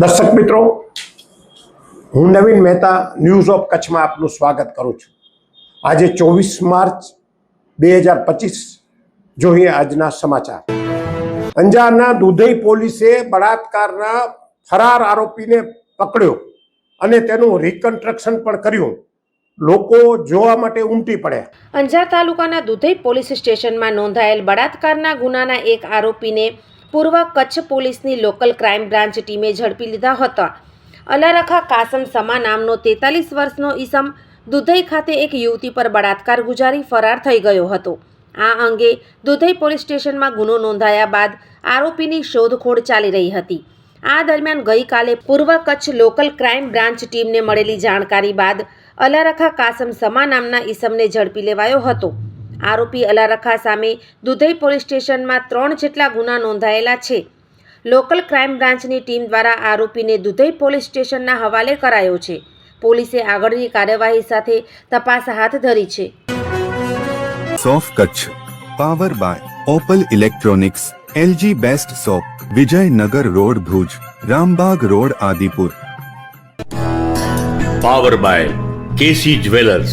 દર્શક મિત્રો, હું નવીન મહેતા ન્યૂઝ ઓફ કચ્છમાં આપનું સ્વાગત કરું છું. આજે ચોવીસ માર્ચ બે હજાર પચીસ, જોઈએ આજના સમાચાર. અંજારના દુધઈ પોલીસે બળાત્કારના ફરાર આરોપીને પકડ્યો અને તેનું રિકન્સ્ટ્રક્શન પણ કર્યું. લોકો જોવા માટે ઉમટી પડ્યા. અંજાર તાલુકાના દુધઈ પોલીસ સ્ટેશનમાં નોંધાયેલ બળાત્કારના ગુનાના એક આરોપીને પૂર્વ કચ્છ પોલીસની લોકલ ક્રાઇમ બ્રાન્ચ ટીમે ઝડપી લીધા હતા. અલારખા કાસમ સમા નામનો તેતાલીસ વર્ષનો ઈસમ દુધઈ ખાતે એક યુવતી પર બળાત્કાર ગુજારી ફરાર થઈ ગયો હતો. આ અંગે દુધઈ પોલીસ સ્ટેશનમાં ગુનો નોંધાયા બાદ આરોપીની શોધખોળ ચાલી રહી હતી. આ દરમિયાન ગઈકાલે પૂર્વ કચ્છ લોકલ ક્રાઇમ બ્રાન્ચ ટીમને મળેલી જાણકારી બાદ અલારખા કાસમ સમા નામના ઈસમને ઝડપી લેવાયો હતો. આરોપી અલારખા સામે દુધઈ પોલીસ સ્ટેશનમાં ત્રણ જેટલા ગુના નોંધાયેલા છે. લોકલ ક્રાઇમ બ્રાન્ચની ટીમ દ્વારા આરોપીને દુધઈ પોલીસ સ્ટેશનના હવાલે કરાયો છે. પોલીસે આગળની કાર્યવાહી સાથે તપાસ હાથ ધરી છે. સોફ Kutch power by Opal electronics LG best shop Vijaynagar road Bhuj Rambag road Adipur. Power by KC jewellers.